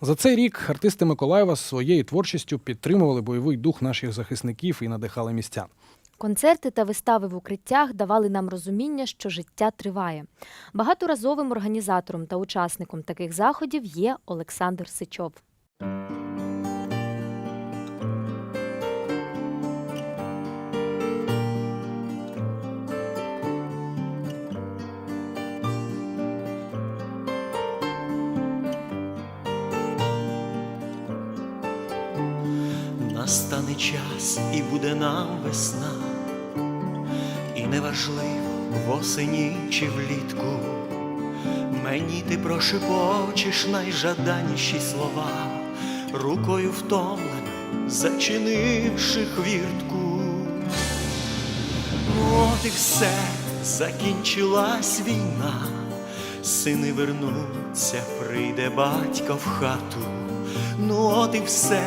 За цей рік артисти Миколаєва своєю творчістю підтримували бойовий дух наших захисників і надихали містян. Концерти та вистави в укриттях давали нам розуміння, що життя триває. Багаторазовим організатором та учасником таких заходів є Олександр Сичов. Настане час і буде нам весна, і неважливо восені чи влітку, мені ти прошепочеш найжаданіші слова, рукою втомленою зачинивши хвіртку. От і все, закінчилась війна, сини вернуться, прийде батько в хату. Ну, от і все,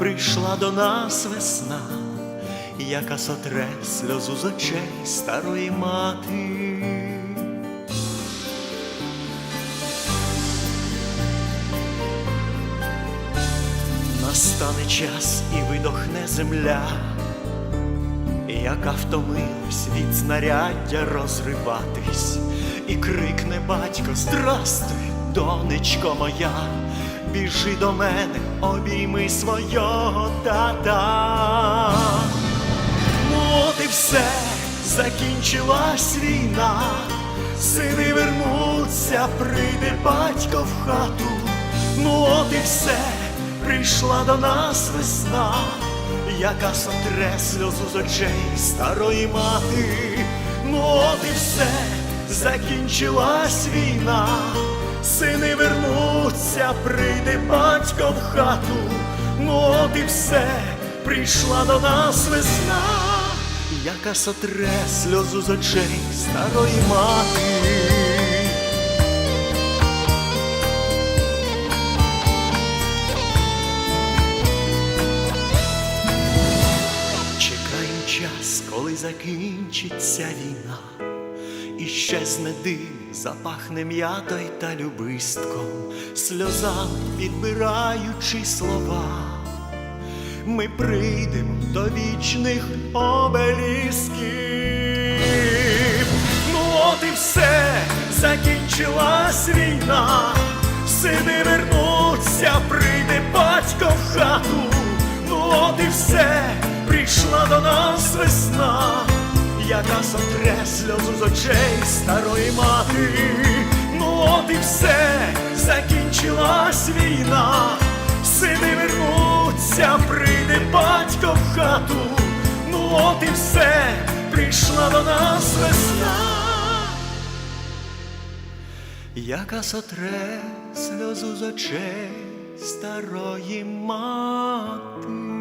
прийшла до нас весна, яка сотре сльозу з очей старої мати. Настане час і видохне земля, яка втомилась від знаряддя розриватись, і крикне батько, здрастуй, донечко моя, біжи до мене, обійми свого тата. Ну от і все, закінчилась війна, сини вернуться, прийде батько в хату. Ну от і все, прийшла до нас весна, яка сотре сльозу з очей старої мати. Ну от і все, закінчилась війна, сини вернуться, прийде батько в хату. Ну от і все, прийшла до нас весна, яка сотре сльозу з очей старої мати. Чекаємо час, коли закінчиться війна, і щезне дим, запахне м'ятою та любистком, сльозами підбираючи слова. Ми прийдемо до вічних обелісків. Ну от і все, закінчилась війна, сини вернуться, прийде батько в хату. Ну от і все, прийшла до нас весна, яка сотре сльозу з очей старої мати. Ну от і все, закінчилась війна, сини вернуться, прийде батько в хату. Ну от і все, прийшла до нас весна, яка сотре сльозу з очей старої мати.